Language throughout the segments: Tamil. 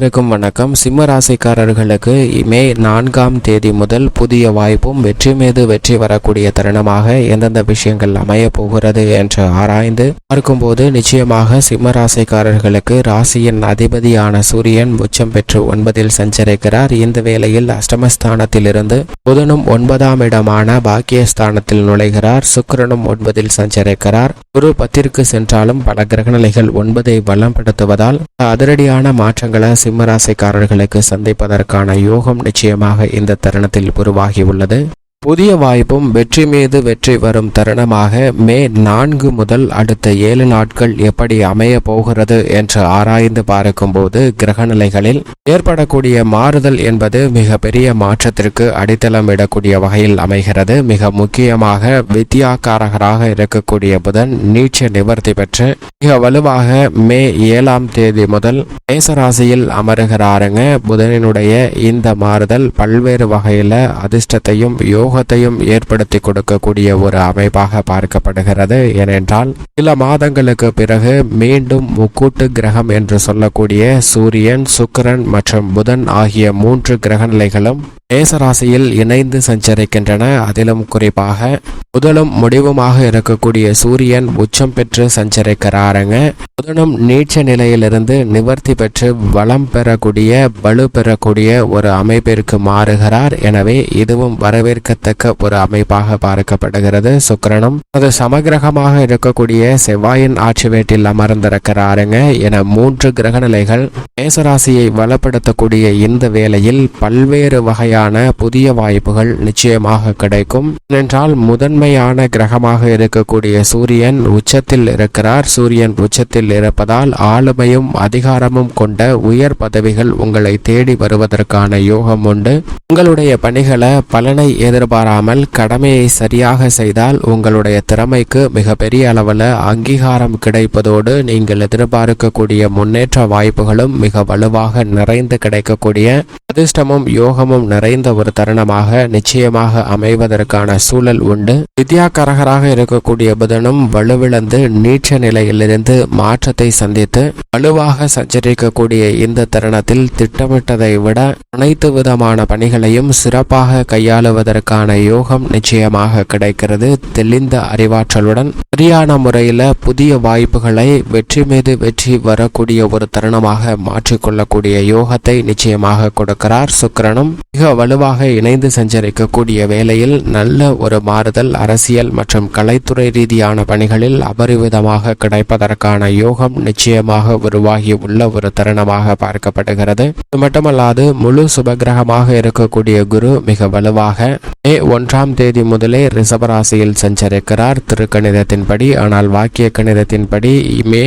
அனைவருக்கும் வணக்கம். சிம்ம ராசிக்காரர்களுக்கு மே நான்காம் தேதி முதல் புதிய வாய்ப்பும் வெற்றி மீது வெற்றி வரக்கூடிய தருணமாக எந்தெந்த விஷயங்கள் அமைய போகிறது என்று ஆராய்ந்து பார்க்கும்போது நிச்சயமாக சிம்ம ராசிக்காரர்களுக்கு ராசியின் அதிபதியான சூரியன் உச்சம் பெற்று ஒன்பதில் சஞ்சரிக்கிறார். இந்த வேளையில் அஷ்டமஸ்தானத்திலிருந்து புதனும் ஒன்பதாம் இடமான பாக்கியஸ்தானத்தில் நுழைகிறார். சுக்கரனும் ஒன்பதில் சஞ்சரிக்கிறார். குரு பத்திற்கு சென்றாலும் பல கிரகநிலைகள் ஒன்பதை பலப்படுத்துவதால் அதிரடியான மாற்றங்களை சிம்மராசிக்காரர்களுக்கு சந்திப்பதற்கான யோகம் நிச்சயமாக இந்த தருணத்தில் உருவாகியுள்ளது. புதிய வாய்ப்பும் வெற்றி மீது வெற்றி வரும் தருணமாக மே நான்கு முதல் அடுத்த ஏழு நாட்கள் எப்படி அமைய போகிறது என்று ஆராய்ந்து பார்க்கும்போது கிரகநிலைகளில் ஏற்படக்கூடிய மாறுதல் என்பது மிக பெரிய மாற்றத்திற்கு அடித்தளம் இடக்கூடிய வகையில் அமைகிறது. மிக முக்கியமாக வித்யாக்காரகராக இருக்கக்கூடிய புதன் நீச்ச நிவர்த்தி பெற்று மிக வலுவாக மே ஏழாம் தேதி முதல் மேசராசியில் அமருகிறாருங்க. புதனினுடைய இந்த மாறுதல் பல்வேறு வகையில அதிர்ஷ்டத்தையும் சமூகத்தையும் ஏற்படுத்தி கொடுக்கக்கூடிய ஒரு அமைப்பாக பார்க்கப்படுகிறது. ஏனென்றால் சில மாதங்களுக்கு பிறகு மீண்டும் முக்கூட்டு கிரகம் என்று சொல்லக்கூடிய சூரியன் சுக்கிரன் மற்றும் புதன் ஆகிய மூன்று கிரகநிலைகளும் மேசராசியில் இணைந்து சஞ்சரிக்கின்றன. அதிலும் குறிப்பாக முதலும் முடிவுமாக இருக்கக்கூடிய சூரியன் உச்சம் பெற்று சஞ்சரிக்கிறாருங்க. புதனும் நீச்ச நிலையிலிருந்து நிவர்த்தி பெற்று வளம் பெறக்கூடிய வலு பெறக்கூடிய ஒரு அமைப்பிற்கு மாறுகிறார். எனவே இதுவும் வரவேற்கத்தக்க ஒரு அமைப்பாக பார்க்கப்படுகிறது. சுக்கரனும் அது சமகிரகமாக இருக்கக்கூடிய செவ்வாயின் ஆட்சி வேட்டில் அமர்ந்திருக்கிறாருங்க. என மூன்று கிரக நிலைகள் மேசராசியை வளப்படுத்தக்கூடிய இந்த வேளையில் பல்வேறு வகையான புதிய வாய்ப்புகள் நிச்சயமாக கிடைக்கும். ஏனென்றால் முதன்மையான கிரகமாக இருக்கக்கூடிய சூரியன் உச்சத்தில் இருக்கிறார். சூரியன் உச்சத்தில் இருப்பதால் ஆளுமையும் அதிகாரமும் கொண்ட உயர் பதவிகள் உங்களை தேடி வருவதற்கான யோகம் உண்டு. உங்களுடைய பணிகளை பலனை எதிர்பாராமல் கடமையை சரியாக செய்தால் உங்களுடைய திறமைக்கு மிகப்பெரிய அளவில் அங்கீகாரம் கிடைப்பதோடு நீங்கள் எதிர்பார்க்கக்கூடிய முன்னேற்ற வாய்ப்புகளும் மிக வலுவாக நிறைந்து கிடைக்கக்கூடிய அதிர்ஷ்டமும் யோகமும் நிறைந்த ஒரு தருணமாக நிச்சயமாக அமைவதற்கான சூழல் உண்டு. வித்யாகரகராக இருக்கக்கூடிய புதனும் வலுவிழந்து நீச்ச நிலையிலிருந்து மாற்றத்தை சந்தித்து வலுவாக சஞ்சரிக்கக்கூடிய இந்த தருணத்தில் திட்டமிட்டதை விட அனைத்து விதமான பணிகளையும் சிறப்பாக கையாளுவதற்கான யோகம் நிச்சயமாக கிடைக்கிறது. தெளிந்த அறிவாற்றலுடன் சரியான முறையில் புதிய வாய்ப்புகளை வெற்றி மீது வெற்றி வரக்கூடிய ஒரு தருணமாக மாற்றிக்கொள்ளக்கூடிய யோகத்தை நிச்சயமாக கொடுக்கிறார். சுக்கரனும் மிக வலுவாக இணைந்து சஞ்சரிக்கக்கூடிய வேளையில் நல்ல ஒரு மாறுதல் அரசியல் மற்றும் கலைத்துறை ரீதியான பணிகளில் அபரிவிதமாக கிடைப்பதற்கான யோகம் நிச்சயமாக உருவாகி உள்ள ஒரு தருணமாக பார்க்கப்படுகிறது. இது மட்டுமல்லாது முழு சுபகிரகமாக இருக்கக்கூடிய குரு மிக வலுவாக மே ஒன்றாம் தேதி முதலே ரிசபராசியில் சஞ்சரிக்கிறார். திருக்கணிதத்தின்படி ஆனால் வாக்கிய கணிதத்தின்படி மே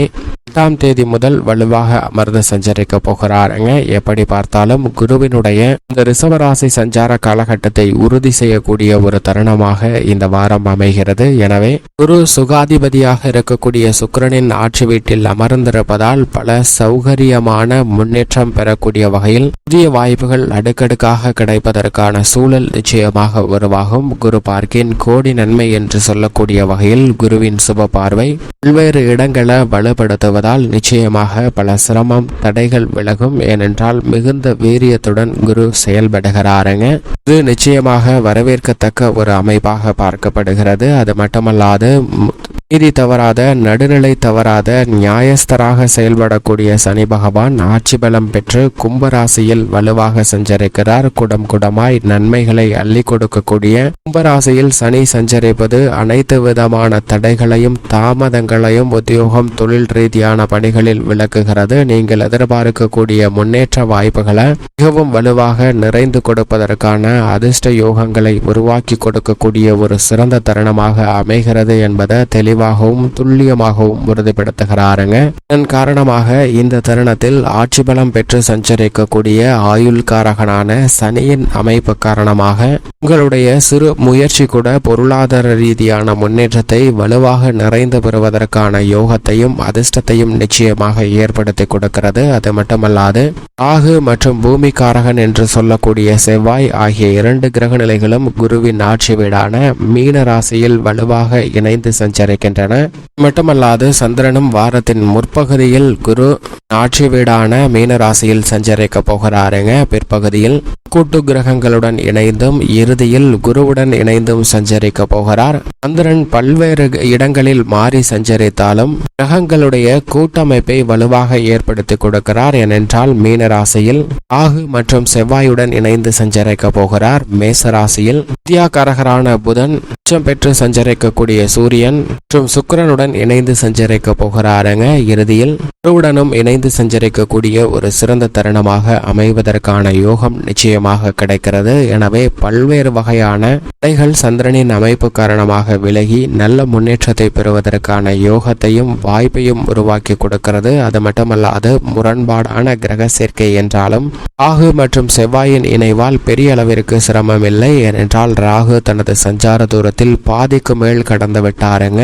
எட்டாம் தேதி முதல் வலுவாக அமர்ந்து சஞ்சரிக்க போகிறாருங்க எப்படி பார்த்தாலும் குருவினுடைய இந்த ரிஷபராசி சஞ்சார காலகட்டத்தை உறுதி செய்யக்கூடிய ஒரு தருணமாக இந்த வாரம் அமைகிறது. எனவே குரு சுகாதிபதியாக இருக்கக்கூடிய சுக்கிரனின் ஆட்சி வீட்டில் அமர்ந்திருப்பதால் பல சௌகரியமான முன்னேற்றம் பெறக்கூடிய வகையில் புதிய வாய்ப்புகள் அடுக்கடுக்காக கிடைப்பதற்கான சூழல் நிச்சயமாக உருவாகும். குரு பார்க்கின் கோடி நன்மை என்று சொல்லக்கூடிய வகையில் குருவின் சுப பார்வை பல்வேறு இடங்களை வலுப்படுத்துவதால் நிச்சயமாக பல சிரமம் தடைகள் விலகும். ஏனென்றால் மிகுந்த வீரியத்துடன் குரு செயல்படுகிறாருங்க இது நிச்சயமாக வரவேற்கத்தக்க ஒரு அமைப்பாக பார்க்கப்படுகிறது. அது மட்டுமல்லாது நீதி தவறாத நடுநிலை தவறாத நியாயஸ்தராக செயல்படக்கூடிய சனி பகவான் ஆட்சி பலம் பெற்று கும்பராசியில் வலுவாக சஞ்சரிக்கிறார். குடம் குடமாய் நன்மைகளை அள்ளி கொடுக்கக்கூடிய கும்பராசியில் சனி சஞ்சரிப்பது அனைத்து விதமான தடைகளையும் தாமதங்களையும் உத்தியோகம் தொழில் ரீதியான பணிகளில் விளக்குகிறது. நீங்கள் எதிர்பார்க்கக்கூடிய முன்னேற்ற வாய்ப்புகளை மிகவும் வலுவாக நிறைந்து கொடுப்பதற்கான அதிர்ஷ்ட யோகங்களை உருவாக்கி கொடுக்கக்கூடிய ஒரு சிறந்த தருணமாக அமைகிறது என்பதை தெளிவாகவும் துல்லியமாகவும் உறுதிப்படுத்துகிறாருங்க. இதன் காரணமாக இந்த தருணத்தில் ஆட்சி பலம் பெற்று சஞ்சரிக்கக்கூடிய ஆயுள்காரகனான சனியின் அமைப்பு காரணமாக உங்களுடைய சிறு முயற்சி கூட பொருளாதார ரீதியான முன்னேற்றத்தை வலுவாக நிறைந்து பெறுவதற்கான யோகத்தையும் அதிர்ஷ்டத்தையும் நிச்சயமாக ஏற்படுத்தி கொடுக்கிறது. அது மட்டுமல்லாது ஆகு மற்றும் பூமிகாரகன் என்று சொல்லக்கூடிய செவ்வாய் ஆகிய இரண்டு கிரக நிலைகளும் குருவின் ஆட்சி வீடான மீன ராசியில் வலுவாக இணைந்து சஞ்சரிக்க இருக்கின்றன. மட்டுமல்லாது சந்திரனும் வாரத்தின் முற்பகுதியில் குரு ஆட்சி வீடான மீனராசியில் சஞ்சரிக்க போகிறாருங்க. பிற்பகுதியில் கூட்டு கிரகங்களுடன் இணைந்தும் இறுதியில் குருவுடன் இணைந்தும் சஞ்சரிக்க போகிறார். சந்திரன் பல்வேறு இடங்களில் மாறி சஞ்சரித்தாலும் கிரகங்களுடைய கூட்டமைப்பை வலுவாக ஏற்படுத்தி கொடுக்கிறார். ஏனென்றால் மீனராசியில் ஆகு மற்றும் செவ்வாயுடன் இணைந்து சஞ்சரிக்க போகிறார். மேசராசியில் வித்யாகாரகரான புதன் உச்சம் பெற்று சஞ்சரிக்கக்கூடிய சூரியன் மற்றும் சுக்கரனுடன் இணைந்து சஞ்சரிக்க போகிறாருங்க. இறுதியில் குருவுடனும் இணைந்து சஞ்சரிக்கக்கூடிய ஒரு சிறந்த தருணமாக அமைவதற்கான யோகம் நிச்சயமாக கிடைக்கிறது. எனவே பல்வேறு வகையான தடைகள் சந்திரனின் அமைப்பு காரணமாக விலகி நல்ல முன்னேற்றத்தை பெறுவதற்கான யோகத்தையும் வாய்ப்பையும் உருவாக்கி கொடுக்கிறது. அது மட்டுமல்லாது முரண்பாடான கிரக சேர்க்கை என்றாலும் ராகு மற்றும் செவ்வாயின் இணைவால் பெரிய அளவிற்கு சிரமம் இல்லை. ஏனென்றால் ராகு தனது சஞ்சார தூரத்தில் பாதிக்கு மேல் கடந்து விட்டாருங்க.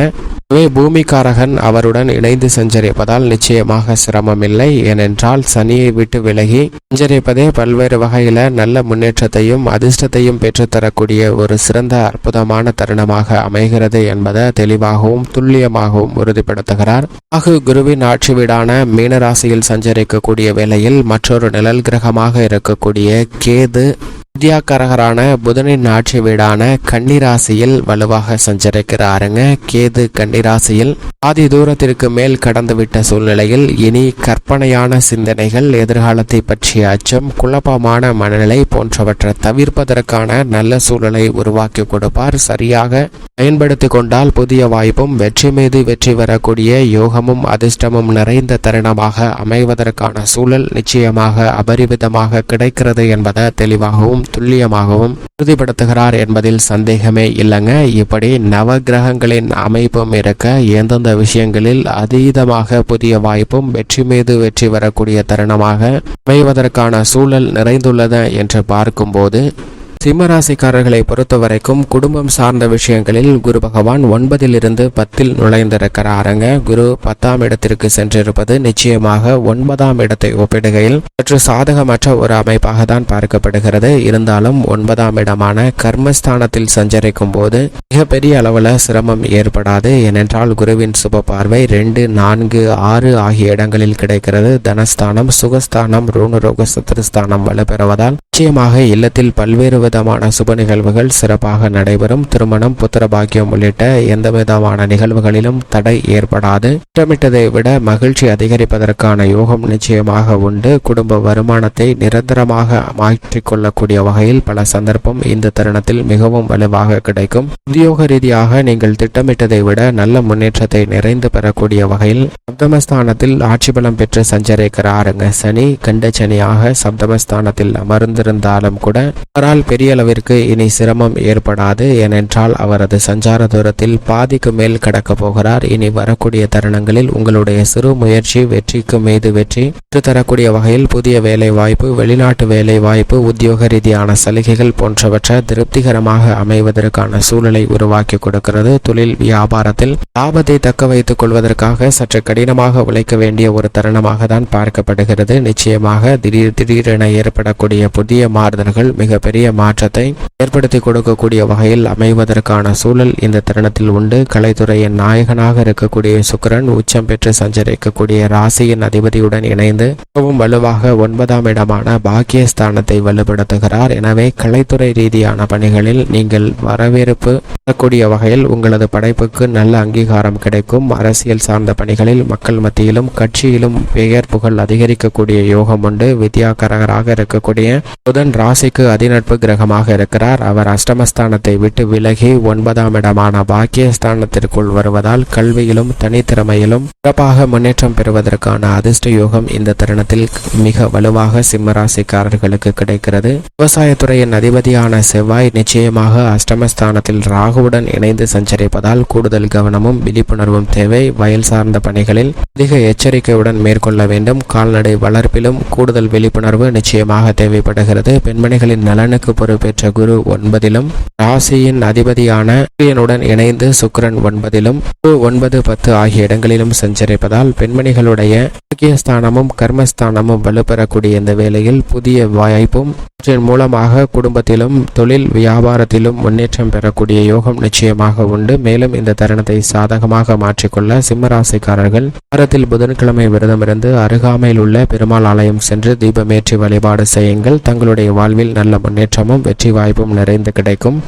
எனவே பூமிக்காரகன் அவருடன் இணைந்து சஞ்சரிப்பதால் நிச்சயமாக சிரமமில்லை. ஏனென்றால் சனியை விட்டு விலகி சஞ்சரிப்பதே பல்வேறு வகையில நல்ல முன்னேற்றத்தையும் அதிர்ஷ்டத்தையும் பெற்றுத்தரக்கூடிய ஒரு சிறந்த அற்புதமான தருணமாக அமைகிறது என்பதை தெளிவாகவும் துல்லியமாகவும் உறுதிப்படுத்துகிறார். ஆகு குருவின் ஆட்சி வீடான மீனராசியில் சஞ்சரிக்கக்கூடிய வேளையில் மற்றொரு நிழல் கிரகமாக இருக்கக்கூடிய கேது வித்யாகரகரான புதனின் ஆட்சி வீடான கன்னிராசியில் வலுவாக சஞ்சரிக்கிறாருங்க. கேது கன்னிராசியில் ஆதி தூரத்திற்கு மேல் கடந்துவிட்ட சூழ்நிலையில் இனி கற்பனையான சிந்தனைகள் எதிர்காலத்தை பற்றிய அச்சம் குழப்பமான மனநிலை போன்றவற்றை தவிர்ப்பதற்கான நல்ல சூழலை உருவாக்கி கொடுப்பார். சரியாக பயன்படுத்தி கொண்டால் புதிய வாய்ப்பும் வெற்றி மீது வெற்றி வரக்கூடிய யோகமும் அதிர்ஷ்டமும் நிறைந்த தருணமாக அமைவதற்கான சூழல் நிச்சயமாக அபரிவிதமாக கிடைக்கிறது என்பதை தெளிவாகவும் துல்லியமாகவும் உறுதிப்படுத்துகிறார் என்பதில் சந்தேகமே இல்லைங்க. இப்படி நவகிரகங்களின் அமைப்பும் இருக்க எந்தெந்த விஷயங்களில் அதீதமாக புதிய வாய்ப்பும் வெற்றி மீது வெற்றி வரக்கூடிய தருணமாக அமைவதற்கான சூழல் நிறைந்துள்ளது என்று பார்க்கும்போது சிம்மராசிக்காரர்களை பொறுத்தவரைக்கும் குடும்பம் சார்ந்த விஷயங்களில் குரு பகவான் ஒன்பதிலிருந்து பத்தில் நுழைந்திருக்கிறாருங்க. குரு பத்தாம் இடத்திற்கு சென்றிருப்பது நிச்சயமாக ஒன்பதாம் இடத்தை ஒப்பிடுகையில் சற்று சாதகமற்ற ஒரு அமைப்பாக தான் பார்க்கப்படுகிறது. இருந்தாலும் ஒன்பதாம் இடமான கர்மஸ்தானத்தில் சஞ்சரிக்கும் போது மிகப்பெரிய அளவில் சிரமம் ஏற்படாது. ஏனென்றால் குருவின் சுப பார்வை ரெண்டு நான்கு ஆறு ஆகிய இடங்களில் கிடைக்கிறது. தனஸ்தானம் சுகஸ்தானம் ரூணரோக சத்துருஸ்தானம் வலுப்பெறுவதால் நிச்சயமாக இல்லத்தில் பல்வேறு விதமான சுப நிகழ்வுகள் சிறப்பாக நடைபெறும்? திருமணம் புத்திர பாக்கியம் உள்ளிட்ட எந்த விதமான நிகழ்வுகளிலும் தடை ஏற்படாது. திட்டமிட்டதை விட மகிழ்ச்சி அதிகரிப்பதற்கான யோகம் நிச்சயமாக உண்டு. குடும்ப வருமானத்தை நிரந்தரமாக மாற்றிக்கொள்ளக்கூடிய வகையில் பல சந்தர்ப்பம் இந்த தருணத்தில் மிகவும் வலுவாக கிடைக்கும். உத்தியோக ரீதியாக நீங்கள் திட்டமிட்டதை விட நல்ல முன்னேற்றத்தை நிறைந்து பெறக்கூடிய வகையில் சப்தமஸ்தானத்தில் ஆட்சி பலம் பெற்று சஞ்சரிக்கிறாருங்க. சனி கண்ட சனியாக சப்தமஸ்தானத்தில் அமர்ந்திருந்தாலும் கூட அவரால் பெரிய அளவிற்கு இனி சிரமம் ஏற்படாது. ஏனென்றால் அவரது சஞ்சார தூரத்தில் பாதிக்கு மேல் கடக்க போகிறார். இனி வரக்கூடிய தருணங்களில் உங்களுடைய சிறு முயற்சி வெற்றிக்கு மீது வெற்றி தரக்கூடிய வகையில் புதிய வேலை வாய்ப்பு வெளிநாட்டு வேலை வாய்ப்பு உத்தியோக ரீதியான சலுகைகள் போன்றவற்றை திருப்திகரமாக அமைவதற்கான சூழலை உருவாக்கி கொடுக்கிறது. தொழில் வியாபாரத்தில் லாபத்தை தக்க வைத்துக் கொள்வதற்காக சற்று கடினமாக உழைக்க வேண்டிய ஒரு தருணமாக தான் பார்க்கப்படுகிறது. நிச்சயமாக திடீர் திடீரென ஏற்படக்கூடிய புதிய மாறுதல்கள் மிகப்பெரிய மாற்றத்தை ஏற்படுத்தி கொடுக்கக்கூடிய வகையில் அமைவதற்கான சூழல் இந்த தருணத்தில் உண்டு. கலைத்துறையின் நாயகனாக இருக்கக்கூடிய சுக்கிரன் உச்சம் பெற்று சஞ்சரிக்கக்கூடிய ராசியின் அதிபதியுடன் இணைந்து மிகவும் வலுவாக ஒன்பதாம் இடமான பாக்கியஸ்தானத்தை வலுப்படுத்துகிறார். எனவே கலைத்துறை ரீதியான பணிகளில் நீங்கள் வரவேற்பு பெறக்கூடிய வகையில் உங்களது படைப்புக்கு நல்ல அங்கீகாரம் கிடைக்கும். அரசியல் சார்ந்த பணிகளில் மக்கள் மத்தியிலும் கட்சியிலும் பெயர் புகழ் அதிகரிக்கக்கூடிய யோகம் உண்டு. வித்யாகரகராக இருக்கக்கூடிய புதன் ராசிக்கு அதிநட்பு கிரக கிரகமாக இருக்கிறார். அவர் அஷ்டமஸ்தானத்தை விட்டு விலகி ஒன்பதாம் இடமான பாக்கியஸ்தானத்திற்குள் வருவதால் கல்வியிலும் தனித்திறமையிலும் சிறப்பாக முன்னேற்றம் பெறுவதற்கான அதிர்ஷ்ட யோகம் இந்த தருணத்தில் மிக வலுவாக சிம்மராசிக்காரர்களுக்கு கிடைக்கிறது. விவசாயத்துறையின் அதிபதியான செவ்வாய் நிச்சயமாக அஷ்டமஸ்தானத்தில் ராகுவுடன் இணைந்து சஞ்சரிப்பதால் கூடுதல் கவனமும் விழிப்புணர்வும் தேவை. வயல் சார்ந்த பணிகளில் அதிக எச்சரிக்கையுடன் மேற்கொள்ள வேண்டும். கால்நடை வளர்ப்பிலும் கூடுதல் விழிப்புணர்வு நிச்சயமாக தேவைப்படுகிறது. பெண்மணிகளின் நலனுக்கு பொறுப்பேற்ற குரு ஒன்பதிலும் ராசியின் அதிபதியான சூரியனுடன் இணைந்து சுக்கிரன் ஒன்பதிலும் குரு ஒன்பது பத்து ஆகிய இடங்களிலும் சஞ்சரிப்பதால் பெண்மணிகளுடைய முக்கியஸ்தானமும் கர்மஸ்தானமும் வலுப்பெறக்கூடிய இந்த வேளையில் புதிய வாய்ப்பும் இவற்றின் மூலமாக குடும்பத்திலும் தொழில் வியாபாரத்திலும் முன்னேற்றம் பெறக்கூடிய யோகம் நிச்சயமாக உண்டு. மேலும் இந்த தருணத்தை சாதகமாக மாற்றிக்கொள்ள சிம்மராசிக்காரர்கள் வாரத்தில் புதன்கிழமை விரதமிருந்து அருகாமையில் உள்ள பெருமாள் ஆலயம் சென்று தீபமேற்றி வழிபாடு செய்யுங்கள். தங்களுடைய வாழ்வில் நல்ல முன்னேற்றமும் வெற்றி வாய்ப்பும் நிறைந்து கிடைக்கும்.